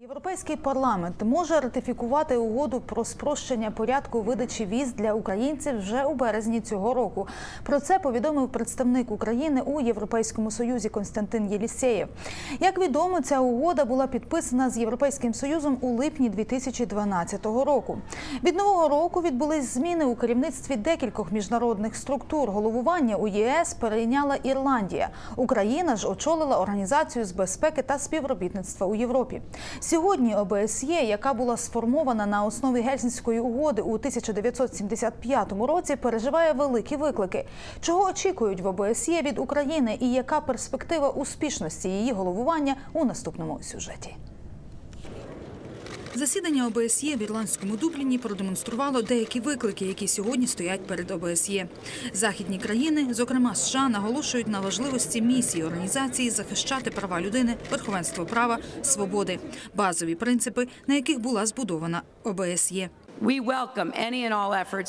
Європейський парламент може ратифікувати угоду про спрощення порядку видачі віз для українців вже у березні цього року. Про це повідомив представник України у Європейському Союзі Константин Єлісєєв. Як відомо, ця угода була підписана з Європейським Союзом у липні 2012 року. Від нового року відбулись зміни у керівництві декількох міжнародних структур. Головування у ЄС перейняла Ірландія. Україна ж очолила організацію з безпеки та співробітництва у Європі. Сьогодні ОБСЄ, яка була сформована на основі Гельсінської угоди у 1975 році, переживає великі виклики. Чого очікують в ОБСЄ від України і яка перспектива успішності її головування у наступному сюжеті? Засідання ОБСЄ в ірландському Дубліні продемонструвало деякі виклики, які сьогодні стоять перед ОБСЄ. Західні країни, зокрема США, наголошують на важливості місії організації захищати права людини, верховенство права, свободи, базові принципи, на яких була збудована ОБСЄ.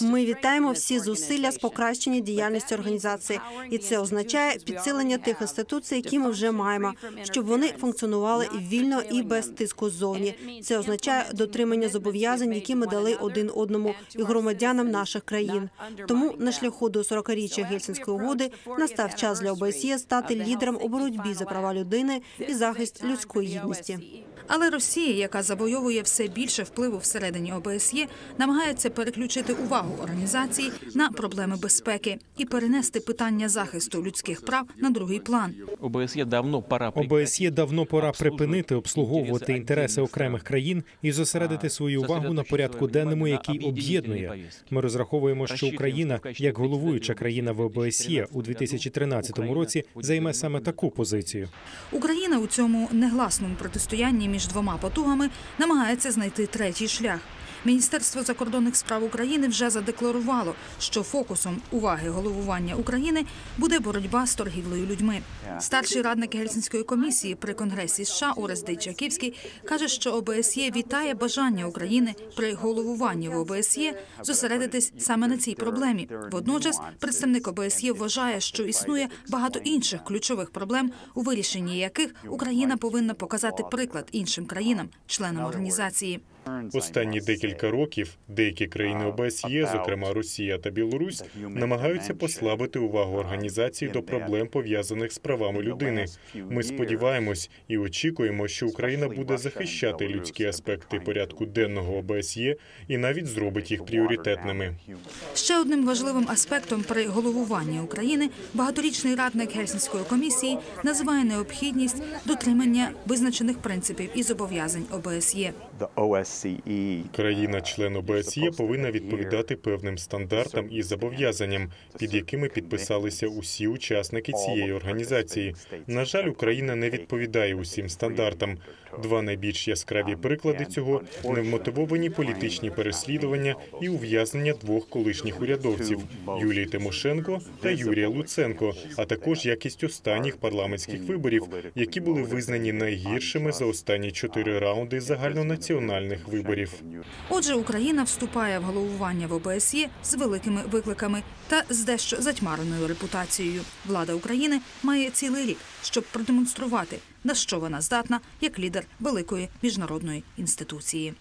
Ми вітаємо всі зусилля з покращення діяльності організації, і це означає підсилення тих інституцій, які ми вже маємо, щоб вони функціонували вільно і без тиску ззовні. Це означає дотримання зобов'язань, які ми дали один одному і громадянам наших країн. Тому на шляху до 40-річчя Гельсінської угоди настав час для ОБСЄ стати лідером у боротьбі за права людини і захист людської гідності. Але Росія, яка завойовує все більше впливу всередині ОБСЄ, намагається переключити увагу організації на проблеми безпеки і перенести питання захисту людських прав на другий план. ОБСЄ давно пора ОБСЄ давно пора припинити обслуговувати інтереси окремих країн і зосередити свою увагу на порядку денному, який об'єднує. Ми розраховуємо, що Україна, як головуюча країна в ОБСЄ у 2013 році, займе саме таку позицію. Україна у цьому негласному протистоянні між двома потугами намагається знайти третій шлях. Міністерство закордонних справ України вже задекларувало, що фокусом уваги головування України буде боротьба з торгівлею людьми. Старший радник Гельсінської комісії при конгресі США Орес Дейчаківський каже, що ОБСЄ вітає бажання України при головуванні в ОБСЄ зосередитись саме на цій проблемі. Водночас, представник ОБСЄ вважає, що існує багато інших ключових проблем, у вирішенні яких Україна повинна показати приклад іншим країнам, членам організації. Останні декілька років деякі країни ОБСЄ, зокрема Росія та Білорусь, намагаються послабити увагу організації до проблем пов'язаних з правами людини. Ми сподіваємось і очікуємо, що Україна буде захищати людські аспекти порядку денного ОБСЄ і навіть зробить їх пріоритетними. Ще одним важливим аспектом при головуванні України багаторічний радник Гельсінської комісії називає необхідність дотримання визначених принципів і зобов'язань ОБСЄ. Країна-член ОБСЄ повинна відповідати певним стандартам і зобов'язанням, під якими підписалися усі учасники цієї організації. На жаль, Україна не відповідає усім стандартам. Два найбільш яскраві приклади цього невмотивовані політичні переслідування і ув'язнення двох колишніх урядовців Юлії Тимошенко та Юрія Луценко, а також якість останніх парламентських виборів, які були визнані найгіршими за останні чотири раунди загальнонаціональних виборів. Отже, Україна вступає в головування в ОБСЄ з великими викликами та з дещо затьмареною репутацією. Влада України має цілий рік, щоб продемонструвати, на що вона здатна як лідер великої міжнародної інституції.